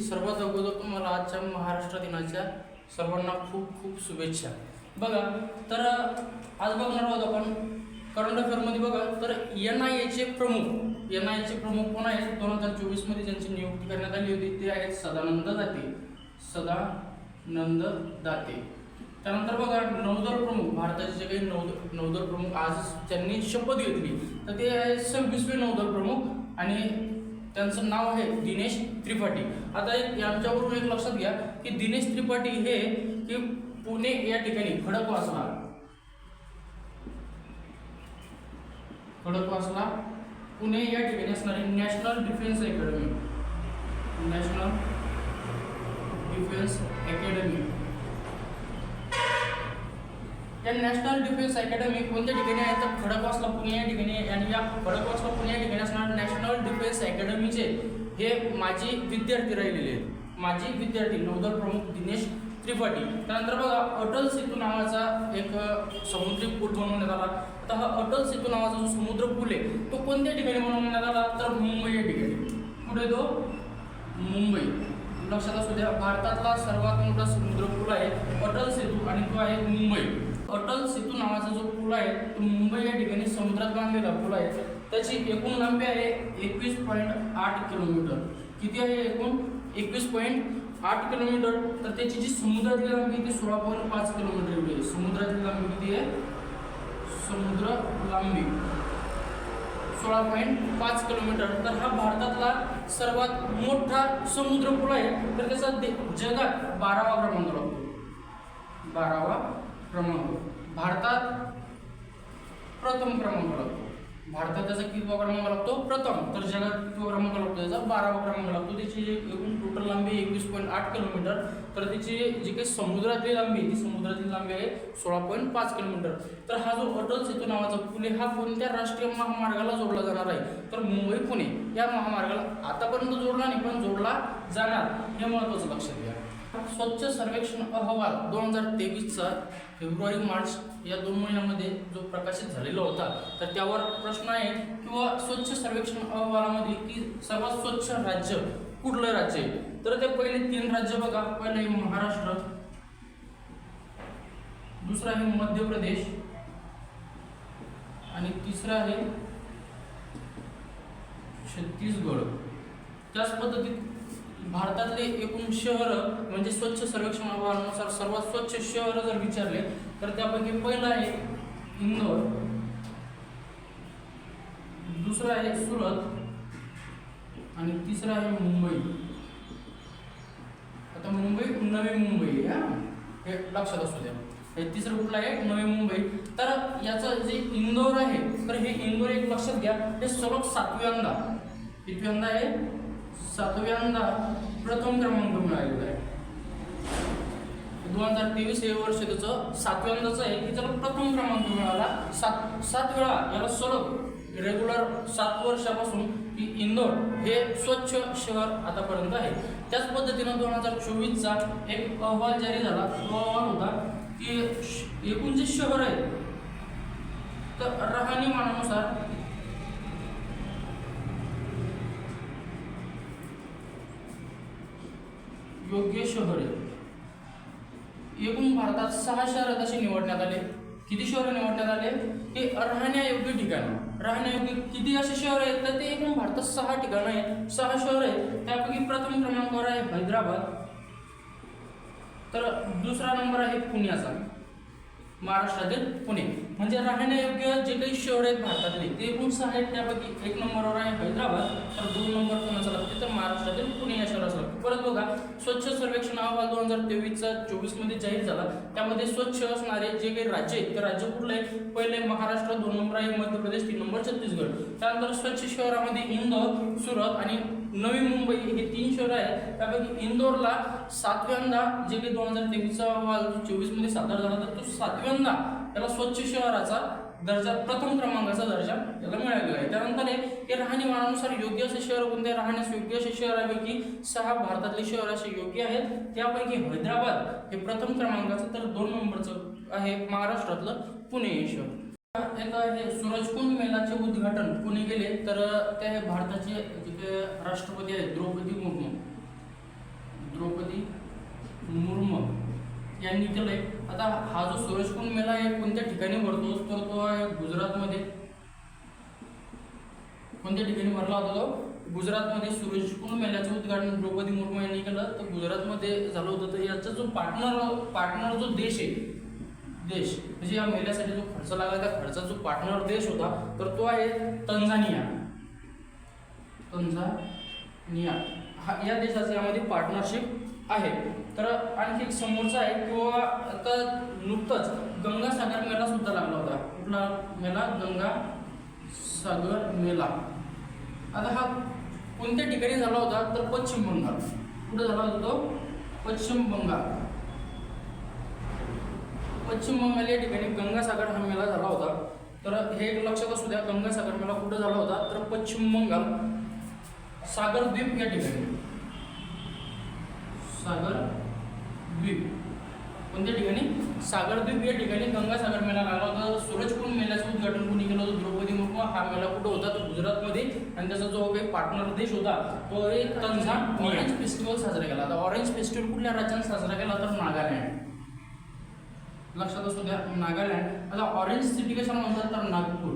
सर्वात अगोदर तुम्हाला आजच्या महाराष्ट्र दिनाच्या सर्वांना खूप खूप शुभेच्छा. बघा तर आज बघणार आहोत आपण करंट अफेअरमध्ये बघा तर एन आय एचे प्रमुख एन आय एचे प्रमुख कोण आहेत? दोन हजार चोवीसमध्ये ज्यांची नियुक्ती करण्यात आली होती ते आहेत सदानंद दाते. सदानंद दाते. त्यानंतर बघा नौदल प्रमुख भारताचे जे काही नौदल नौदल प्रमुख आज ज्यांनी शपथ घेतली. तर ते आहे सव्वीसवे नौदल प्रमुख आणि त्यांचं नाव आहे दिनेश त्रिपाठी. आता एक यांच्यावरून एक लक्षात घ्या की दिनेश त्रिपाठी हे की पुणे या ठिकाणी खडकवासला खडकवासला पुणे या ठिकाणी असणारी national defence academy national defence academy या नॅशनल डिफेन्स अकॅडमी कोणत्या ठिकाणी आहे? तर खडकवासला पुणे या ठिकाणी आहे. आणि या खडकवासला पुणे या ठिकाणी असणार नॅशनल डिफेन्स अकॅडमीचे हे माजी विद्यार्थी राहिलेले आहेत. माजी विद्यार्थी नौदल प्रमुख दिनेश त्रिपाठी. त्यानंतर बघा अटल सेतू नावाचा एक समुद्री पूल बनवण्यात आला. आता हा अटल सेतू नावाचा जो समुद्र पूल आहे तो कोणत्या ठिकाणी बनवण्यात आला? तर मुंबई या ठिकाणी. कुठे तो? मुंबई. लक्षात असू द्या भारतातला सर्वात मोठा समुद्र पूल आहे अटल सेतू आणि तो आहे मुंबई. अटल सेतू नावाचा जो पूल आहे तो मुंबई या ठिकाणी समुद्रात बांधलेला पूल आहे. त्याची एकूण लांबी आहे एकवीस पॉईंट आठ किलोमीटर. किती आहे एकूण? एकवीस पॉईंट आठ किलोमीटर. तर त्याची जी समुद्रातली लांबी ती सोळा पॉईंट पाच किलोमीटर एवढी आहे. समुद्रातली लांबी किती आहे? समुद्र लांबी. सोळा पॉईंट पाच किलोमीटर. तर हा भारतातला सर्वात मोठा समुद्र पूल आहे. तर त्याचा जगात बारावा क्रमांक लागतो. बारावा क्रमांक भारतात प्रथम क्रमांक लागतो. भारतात त्याचा कितवा क्रमांक लागतो? प्रथम. तर जगात कितवा क्रमांक लागतो त्याचा? बारावा क्रमांक लागतो. त्याची एकूण टोटल लांबी एकवीस पॉईंट आठ किलोमीटर. तर त्याची जी काही समुद्रातली लांबी ती समुद्रातली लांबी आहे सोळा पॉईंट पाच किलोमीटर. तर हा जो अटल सेतू नावाचा पुणे हा कोणत्या राष्ट्रीय महामार्गाला जोडला जाणार आहे? तर मुंबई पुणे. या महामार्गाला आतापर्यंत जोडला नाही पण जोडला जाणार. हे महत्वाचं लक्षात घ्या. स्वच्छ सर्वेक्षण अहवाल दोन हजार तेवीसचा फेब्रुवारी मार्च या दोन महिन्यामध्ये जो प्रकाशित झालेला होता तर त्यावर प्रश्न आहे किंवा स्वच्छ सर्वेक्षण अहवालामध्ये की सर्वात स्वच्छ राज्य कुठलं राज्य आहे? तर ते पहिले तीन राज्य बघा. पहिलं आहे महाराष्ट्र दुसरं आहे मध्य प्रदेश आणि तिसरं आहे छत्तीसगड. त्याच पद्धतीत भारतातले एकूण शहर म्हणजे स्वच्छ सर्वेक्षण अहवालानुसार सर्वात स्वच्छ शहर जर विचारले तर त्यापैकी पहिलं आहे इंदोर. दुसरं आहे सुरत. आणि तिसरं आहे मुंबई. आता मुंबई नवी मुंबई हे? लक्षात असू द्या. हे तिसरं कुठलं आहे? नवी मुंबई. तर याचं जे इंदोर आहे तर हे इंदोर एक लक्षात घ्या. हे सर्व सातव्यांदा. कितव्यांदा आहे सातव्यांदा प्रथम क्रमांक मिळालेला आहे. दोन हजार तेवीस हे वर्ष त्याचं सातव्यांदाचं आहे. की त्याला प्रथम क्रमांक मिळाला. सात सात वेळा याला सलग रेग्युलर सात वर्षापासून की इंदोर हे स्वच्छ शहर आतापर्यंत आहे. त्याच पद्धतीनं दोन हजार चोवीसचा एक अहवाल जारी झाला. तो अहवाल होता की श- एकूण जे शहर आहे तर राहणीमानानुसार योग्य शहर आहे. एकूण भारतात सहा शहरात असे निवडण्यात आले. किती शहर निवडण्यात आले? हे राहण्यायोग्य ठिकाण. राहण्यायोग्य किती असे शहर आहेत? तर ते एकूण भारतात सहा ठिकाणं आहेत. सहा शहर आहेत. त्यापैकी प्रथम क्रमांकावर आहे हैदराबाद. तर दुसरा नंबर आहे पुण्याचा. महाराष्ट्रातील पुणे. म्हणजे राहण्यायोग्य जे काही शहर आहेत भारतातले ते एकूण सहा आहेत. त्यापैकी एक नंबरवर आहे हैदराबाद तर दोन नंबर कोणाचा लागते तर महाराष्ट्रातील पुणे या शहराचा लागतो परत बघा स्वच्छ सर्वेक्षण अहवाल दोन हजार तेवीसचा चोवीसमध्ये जाहीर झाला. त्यामध्ये स्वच्छ असणारे जे काही राज्य आहेत ते राज्य कुठले आहे? पहिले महाराष्ट्र दोन नंबर आहे मध्य प्रदेश तीन नंबर छत्तीसगड. त्यानंतर स्वच्छ शहरामध्ये इंदोर सुरत आणि नवी मुंबई हे तीन शहर आहे. त्यापैकी इंदोरला सातव्यांदा जे काही दोन हजार तेवीसचा चोवीस चोवीसमध्ये सादर झाला तर तो सातव्यांदा त्याला स्वच्छ शहराचा दर्जा प्रथम क्रमांकाचा दर्जा त्याला मिळालेला आहे. त्यानंतर हे राहणीमानानुसार योग्य असे शहर कोणते? राहण्यास योग्य असे शहरापैकी सहा भारतातले शहर असे योग्य आहेत. त्यापैकी हैदराबाद हे प्रथम क्रमांकाचं तर दोन नंबरचं आहे महाराष्ट्रातलं पुणे हे शहर. एक हे सूरजकुंड मेलाचे उद्घाटन कोणी केले तर ते भारताचे जे राष्ट्रपती आहेत द्रौपदी मुर्मू. द्रौपदी मुर्मू यांनी केलंय. आता हा जो सूरजकुंड मेला आहे कोणत्या ठिकाणी भरतो? तर तो आहे गुजरातमध्ये. कोणत्या ठिकाणी भरला होता तो? गुजरातमध्ये सूरजकुंड मेल्याचं उद्घाटन द्रौपदी मुर्मू यांनी केलं. तर गुजरातमध्ये झालं होतं. तर याचा जो पार्टनर पार्टनर जो देश आहे देश. म्हणजे या मेल्यासाठी जो खर्च लागला त्या खर्चाचा जो पार्टनर देश होता तर तो आहे तंझानिया तंझानिया हा या देशाचं यामध्ये पार्टनरशिप आहे. तर आणखी एक समोरचा आहे किंवा आता नुकतंच गंगासागर मेळा सुद्धा लागला होता. कुठला मेला? गंगा सागर मेला. आता हा कोणत्या ठिकाणी झाला होता? तर पश्चिम बंगाल. कुठे झाला होता तो? पश्चिम बंगाल. पश्चिम बंगाल या ठिकाणी गंगासागर हा मेळा झाला होता. तर हे एक लक्षात असू द्या गंगासागर मेळा कुठं झाला होता? तर पश्चिम बंगाल सागर द्वीप या ठिकाणी. सागर द्वीप. कोणत्या ठिकाणी? सागर द्वीप या ठिकाणी गंगासागर मेळा लागला होता. सूरजकुंड मेळ्याचं उद्घाटन कोणी केलं होतं? द्रौपदी मुर्मू. हा मेळा कुठं होता? तर गुजरातमध्ये. आणि त्याचा जो काही पार्टनर देश होता तो एक तंझा ऑरेंज फेस्टिवल साजरा केला. होता ऑरेंज फेस्टिवल कुठल्या राज्यात साजरा केला? तर नागालँड. लक्षात असू द्या नागालँड आता ऑरेंज सिटी कशाला म्हणतात तर नागपूर.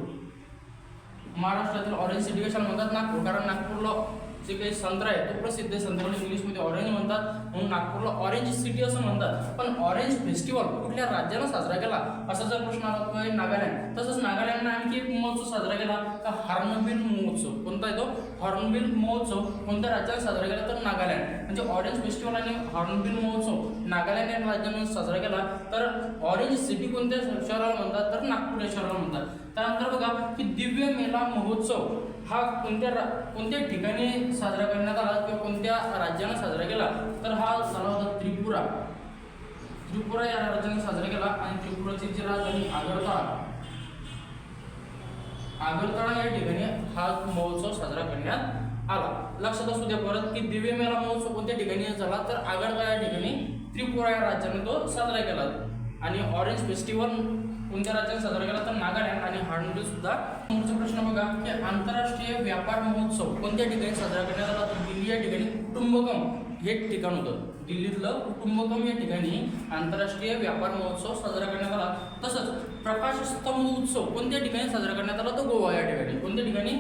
महाराष्ट्रातील ऑरेंज सिटी कशाला म्हणतात? नागपूर. कारण नागपूरला जे काही संत्रा आहे तो प्रसिद्ध आहे संत्र्याला इंग्लिशमध्ये ऑरेंज म्हणतात. म्हणून नागपूरला ऑरेंज सिटी असं म्हणतात. पण ऑरेंज फेस्टिवल कुठल्या राज्यानं साजरा केला? असा जर प्रश्न आला तो आहे नागालँड. तसंच नागालँडनं आणखी एक महोत्सव साजरा केला का हॉर्नबिल महोत्सव. कोणता आहे तो? हॉर्नबिल महोत्सव. कोणत्या राज्यानं साजरा केला तर नागालँड. म्हणजे ऑरेंज फेस्टिवल आणि हॉर्नबिल महोत्सव. नागालँड या राज्यानं साजरा केला. तर ऑरेंज सिटी कोणत्या शहराला म्हणतात? तर नागपूर या शहराला म्हणतात. त्यानंतर बघा की दिव्य मेला महोत्सव. हा कोणत्या रा कोणत्या ठिकाणी साजरा करण्यात आला किंवा कोणत्या राज्यानं साजरा केला तर हा झाला होता त्रिपुरा. त्रिपुरा या राज्याने साजरा केला आणि त्रिपुराची जी राजधानी आगरताळा आगरताळा या ठिकाणी हा महोत्सव साजरा करण्यात आला. लक्षात असू द्या परत की दिव्य मेला महोत्सव कोणत्या ठिकाणी झाला तर आगरताळा या ठिकाणी त्रिपुरा या राज्याने तो साजरा केला. आणि ऑरेंज फेस्टिवल कोणत्या राज्यात साजरा केला? तर नागालँड आणि हार्नबिल सुद्धा. पुढचा प्रश्न बघा की आंतरराष्ट्रीय व्यापार महोत्सव कोणत्या ठिकाणी साजरा करण्यात आला? तर दिल्ली या ठिकाणी कुटुंबकम हे ठिकाण होतं. दिल्लीतलं कुटुंबकम या ठिकाणी आंतरराष्ट्रीय व्यापार महोत्सव साजरा करण्यात आला. तसंच प्रकाश स्तंभ उत्सव कोणत्या ठिकाणी साजरा करण्यात आला? तर गोवा या ठिकाणी. कोणत्या ठिकाणी?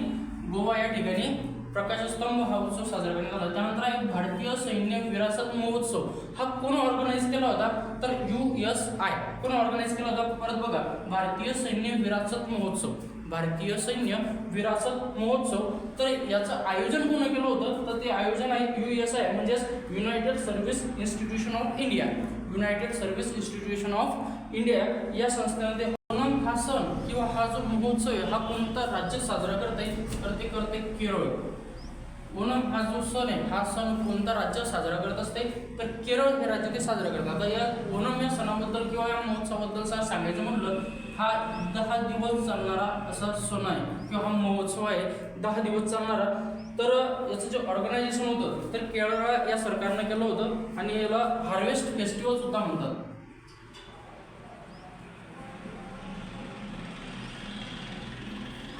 गोवा या ठिकाणी प्रकाशस्तंभ हा उत्सव साजरा करण्यात आला. त्यानंतर आहे भारतीय सैन्य विरासत महोत्सव हा कोण ऑर्गनाईज केला होता? तर यू एस आय कोण ऑर्गनाईज केला होता? परत बघा. भारतीय सैन्य विरासत महोत्सव. भारतीय सैन्य विरासत महोत्सव. तर याचं आयोजन कोण केलं होतं? तर ते आयोजन आहे यू एस आय म्हणजेच united service institution of India united service institution of India या संस्थेमध्ये ओणम हा सण किंवा हा जो महोत्सव आहे हा कोणता राज्य साजरा करते तर ते करते केरळ. ओणम हा जो सण आहे हा सण कोणता राज्य साजरा करत असते? तर केरळ हे राज्य ते साजरा करतात. आता या ओणम या सणाबद्दल किंवा या महोत्सवाबद्दल सा- सांगायचं म्हटलं हा दहा दिवस चालणारा असा सण आहे किंवा हा महोत्सव आहे दहा दिवस चालणारा तर याचं जे ऑर्गनायझेशन होतं तर केरळ या सरकारनं केलं होतं आणि याला हार्वेस्ट फेस्टिवल सुद्धा म्हणतात.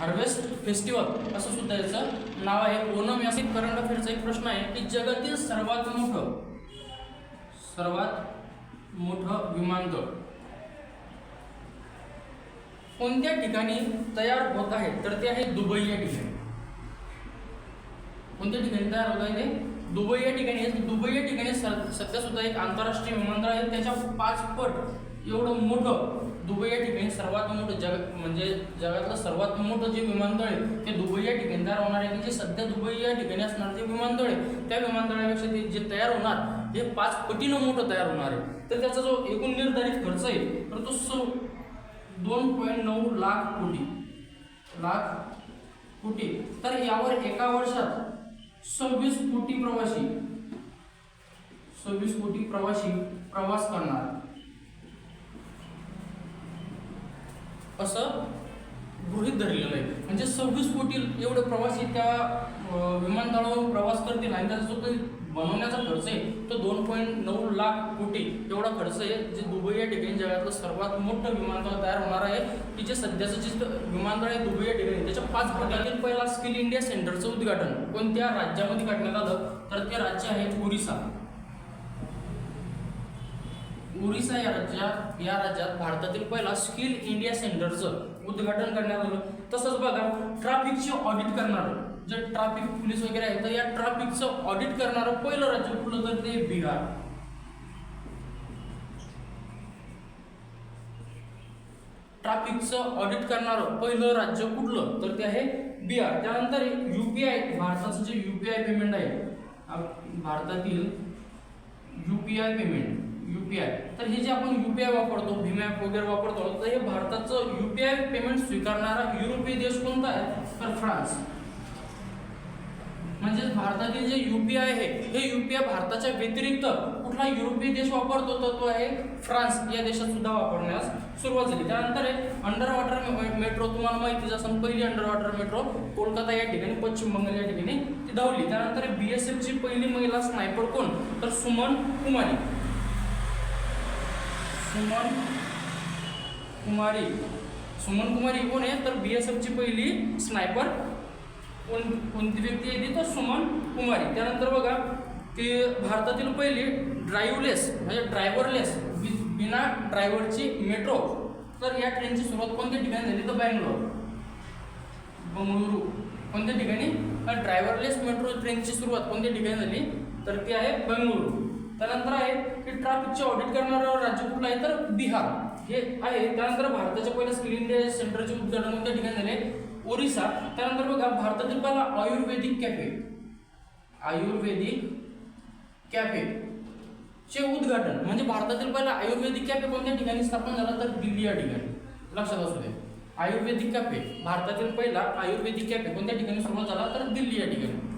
हार्वेस्ट फेस्टिवल असं सुद्धा याचं नाव आहे. ओणम या करंट अफेअरचा एक प्रश्न आहे की जगातील सर्वात मोठं सर्वात मोठं विमानतळ कोणत्या ठिकाणी तयार होत आहे? तर ते आहे दुबई या ठिकाणी. कोणत्या ठिकाणी तयार होत आहे ते? दुबई या ठिकाणी. दुबई या ठिकाणी स- सध्या सुद्धा एक आंतरराष्ट्रीय विमानतळ आहे. त्याच्या पाच पट एवढं मोठं दुबई या ठिकाणी सर्वात मोठं जग म्हणजे जगातलं सर्वात मोठं जे विमानतळ आहे ते दुबई या ठिकाणी तयार होणार आहे. की जे सध्या दुबई या ठिकाणी असणार जे विमानतळ आहे त्या विमानतळापेक्षा ते जे तयार होणार हे पाच पटीनं मोठं तयार होणार आहे. तर त्याचा जो एकूण निर्धारित खर्च आहे तर तो स दोन पॉईंट नऊ लाख कोटी लाख कोटी. तर यावर एका वर्षात सव्वीस कोटी प्रवासी सव्वीस कोटी प्रवासी प्रवास करणार. असं गृहित धरलेलं आहे. म्हणजे सव्वीस कोटी एवढे प्रवासी त्या विमानतळावर प्रवास करतील आणि त्याचा जो काही बनवण्याचा खर्च आहे तो दोन पॉईंट नऊ लाख कोटी एवढा खर्च आहे जे दुबई या ठिकाणी जगातलं सर्वात मोठं विमानतळ तयार होणार आहे की जे सध्याचं जे विमानतळ आहे दुबई या ठिकाणी. त्याच्या पाच भागातील पहिला स्किल इंडिया सेंटरचं उद्घाटन. कोणत्या राज्यामध्ये करण्यात आलं? तर ते राज्य आहे ओरिसा. ओरिसा या राज्यात या राज्यात भारतातील पहिला स्किल इंडिया सेंटरचं उद्घाटन करण्यात आलं. तसंच बघा ट्रॅफिकचे ऑडिट करणारं जे ट्रॅफिक पोलीस वगैरे आहे तर या ट्रॅफिकचं ऑडिट करणारं पहिलं राज्य कुठलं तर ते बिहार. ट्रॅफिकचं ऑडिट करणारं पहिलं राज्य कुठलं तर ते आहे बिहार. त्यानंतर युपीआय भारताचं जे युपीआय पेमेंट आहे आप- भारतातील युपीआय पेमेंट युपीआय तर हे जे आपण युपीआय वापरतो भीम ॲप वगैरे वापरतो तर हे भारताचं युपीआय पेमेंट स्वीकारणारा युरोपीय देश कोणता आहे? तर फ्रान्स. म्हणजेच भारतातील जे युपीआय आहे हे युपीआय भारताच्या व्यतिरिक्त कुठला युरोपीय देश वापरतो तर तो आहे फ्रान्स. या देशात सुद्धा वापरण्यास सुरुवात झाली. त्यानंतर आहे अंडर वॉटर मेट्रो तुम्हाला माहितीच असेल पहिली अंडर वॉटर मेट्रो कोलकाता या ठिकाणी पश्चिम बंगाल या ठिकाणी ती धावली. त्यानंतर बी एस एफची पहिली महिला स्नायपर कोण? तर सुमन कुमारी. सुमन कुमारी. सुमन कुमारी कोण आहे? तर बी एस एफची पहिली स्नायपर कोण कोणती व्यक्ती आहे ती? तर सुमन कुमारी. त्यानंतर बघा की भारतातील पहिली ड्राईव्हलेस म्हणजे ड्रायव्हरलेस बिना ड्रायव्हरची मेट्रो तर या ट्रेनची सुरुवात कोणत्या ठिकाणी झाली? तर बँगलोर. बंगळुरू. कोणत्या ठिकाणी? ड्रायव्हरलेस मेट्रो ट्रेनची सुरुवात कोणत्या ठिकाणी झाली? तर ती आहे बंगळुरू. त्यानंतर आहे की ट्रॅफिकचे ऑडिट करणारं राज्य कुठलं आहे तर बिहार. हे आहे. त्यानंतर भारताच्या पहिल्या स्किल इंडिया सेंटरचे उद्घाटन कोणत्या ठिकाणी झाले? ओरिसा. त्यानंतर बघा भारतातील पहिला आयुर्वेदिक कॅफे आयुर्वेदिक कॅफे चे उद्घाटन. म्हणजे भारतातील पहिला आयुर्वेदिक कॅफे कोणत्या ठिकाणी स्थापन झाला तर दिल्ली या ठिकाणी. लक्षात असू दे. आयुर्वेदिक कॅफे भारतातील पहिला आयुर्वेदिक कॅफे कोणत्या ठिकाणी सुरुवात झाला तर दिल्ली या ठिकाणी.